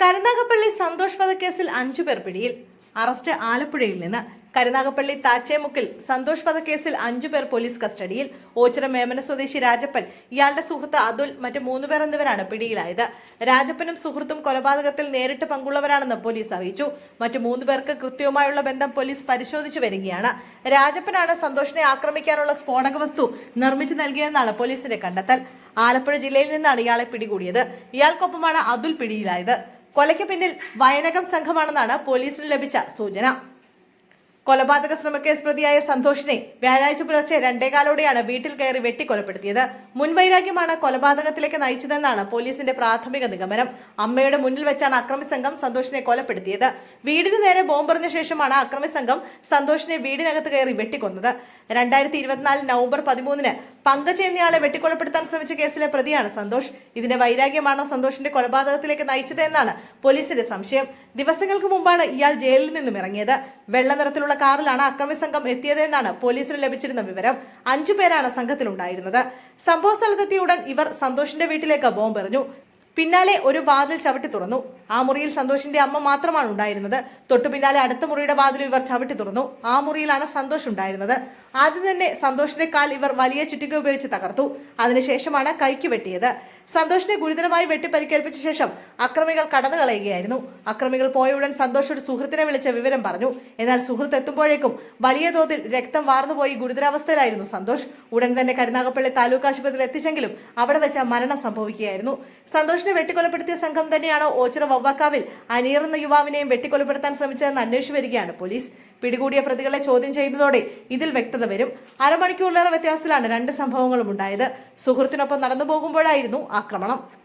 കരുനാഗപ്പള്ളി സന്തോഷ് വധക്കേസിൽ അഞ്ചു പേർ പിടിയിൽ. അറസ്റ്റ് ആലപ്പുഴയിൽ നിന്ന്. കരുനാഗപ്പള്ളി താച്ചേമുക്കിൽ സന്തോഷ് വധക്കേസിൽ അഞ്ചു പേർ പോലീസ് കസ്റ്റഡിയിൽ. ഓച്ചിറ മേമന സ്വദേശി രാജപ്പൻ ഇയാളുടെ സുഹൃത്ത് അതുൽ മറ്റു മൂന്നുപേർ എന്നിവരാണ് പിടിയിലായത്. രാജപ്പനും സുഹൃത്തും കൊലപാതകത്തിൽ നേരിട്ട് പങ്കുള്ളവരാണെന്ന് പോലീസ് അറിയിച്ചു. മറ്റു മൂന്ന് പേർക്ക് കൃത്യവുമായുള്ള ബന്ധം പോലീസ് പരിശോധിച്ചു വരികയാണ്. രാജപ്പനാണ് സന്തോഷിനെ ആക്രമിക്കാനുള്ള സ്ഫോടക വസ്തു നിർമ്മിച്ചു നൽകിയതെന്നാണ് പോലീസിന്റെ കണ്ടെത്തൽ. ആലപ്പുഴ ജില്ലയിൽ നിന്നാണ് ഇയാളെ പിടികൂടിയത്. ഇയാൾക്കൊപ്പമാണ് അതുൽ പിടിയിലായത്. കൊലയ്ക്ക് പിന്നിൽ വയനകം സംഘമാണെന്നാണ് പോലീസിന് ലഭിച്ച സൂചന. കൊലപാതക ശ്രമക്കേസ് പ്രതിയായ സന്തോഷിനെ വ്യാഴാഴ്ച പുലർച്ചെ രണ്ടേകാലോടെയാണ് വീട്ടിൽ കയറി വെട്ടിക്കൊലപ്പെടുത്തിയത്. മുൻവൈരാഗ്യമാണ് കൊലപാതകത്തിലേക്ക് നയിച്ചതെന്നാണ് പോലീസിന്റെ പ്രാഥമിക നിഗമനം. അമ്മയുടെ മുന്നിൽ വെച്ചാണ് അക്രമി സംഘം സന്തോഷിനെ കൊലപ്പെടുത്തിയത്. വീടിനു നേരെ ബോംബെറിഞ്ഞ ശേഷമാണ് അക്രമി സംഘം സന്തോഷിനെ വീടിനകത്ത് കയറി വെട്ടിക്കൊന്നത്. രണ്ടായിരത്തി ഇരുപത്തിനാല് നവംബർ പതിമൂന്നിന് പങ്കജ് എന്നയാളെ വെട്ടിക്കൊലപ്പെടുത്താൻ ശ്രമിച്ച കേസിലെ പ്രതിയാണ് സന്തോഷ്. ഇതിന്റെ വൈരാഗ്യമാണോ സന്തോഷിന്റെ കൊലപാതകത്തിലേക്ക് നയിച്ചത് എന്നാണ് പോലീസിന്റെ സംശയം. ദിവസങ്ങൾക്ക് മുമ്പാണ് ഇയാൾ ജയിലിൽ നിന്നും ഇറങ്ങിയത്. വെള്ള നിറത്തിലുള്ള കാറിലാണ് അക്രമി സംഘം എത്തിയതെന്നാണ് പോലീസിന് ലഭിച്ചിരുന്ന വിവരം. അഞ്ചു പേരാണ് സംഘത്തിലുണ്ടായിരുന്നത്. സംഭവ സ്ഥലത്തെത്തിയ ഉടൻ ഇവർ സന്തോഷിന്റെ വീട്ടിലേക്ക് ബോംബെറിഞ്ഞു. പിന്നാലെ ഒരു വാതിൽ ചവിട്ടി തുറന്നു. ആ മുറിയിൽ സന്തോഷിന്റെ അമ്മ മാത്രമാണ് ഉണ്ടായിരുന്നത്. തൊട്ടു പിന്നാലെ അടുത്ത മുറിയുടെ വാതിൽ ഇവർ ചവിട്ടി തുറന്നു. ആ മുറിയിലാണ് സന്തോഷ് ഉണ്ടായിരുന്നത്. ആദ്യം തന്നെ സന്തോഷിന്റെ കാൽ ഇവർ വലിയ ചുറ്റിക ഉപയോഗിച്ച് തകർത്തു. അതിനുശേഷമാണ് കൈക്ക് വെട്ടിയത്. സന്തോഷിനെ ഗുരുതരമായി വെട്ടി പരിക്കേൽപ്പിച്ച ശേഷം അക്രമികൾ കടന്നു കളയുകയായിരുന്നു. അക്രമികൾ പോയ ഉടൻ സന്തോഷ് ഒരു സുഹൃത്തിനെ വിളിച്ച വിവരം പറഞ്ഞു. എന്നാൽ സുഹൃത്ത് എത്തുമ്പോഴേക്കും വലിയ തോതിൽ രക്തം വാർന്നുപോയി ഗുരുതരാവസ്ഥയിലായിരുന്നു സന്തോഷ്. ഉടൻ തന്നെ കരുനാഗപ്പള്ളി താലൂക്ക് ആശുപത്രിയിൽ എത്തിച്ചെങ്കിലും അവിടെ വെച്ച മരണം സംഭവിക്കുകയായിരുന്നു. സന്തോഷിനെ വെട്ടിക്കൊലപ്പെടുത്തിയ സംഘം തന്നെയാണ് ഓച്ചിറ വവ്വാക്കാവിൽ അനീർ എന്ന യുവാവിനെയും വെട്ടിക്കൊലപ്പെടുത്താൻ ശ്രമിച്ചതെന്ന് അന്വേഷിച്ചു വരികയാണ് പോലീസ്. പിടികൂടിയ പ്രതികളെ ചോദ്യം ചെയ്യുന്നതോടെ ഇതിൽ വ്യക്തത വരും. അരമണിക്കൂറിലേറെ വ്യത്യാസത്തിലാണ് രണ്ട് സംഭവങ്ങളും ഉണ്ടായത്. സുഹൃത്തിനൊപ്പം നടന്നു പോകുമ്പോഴായിരുന്നു ആക്രമണം.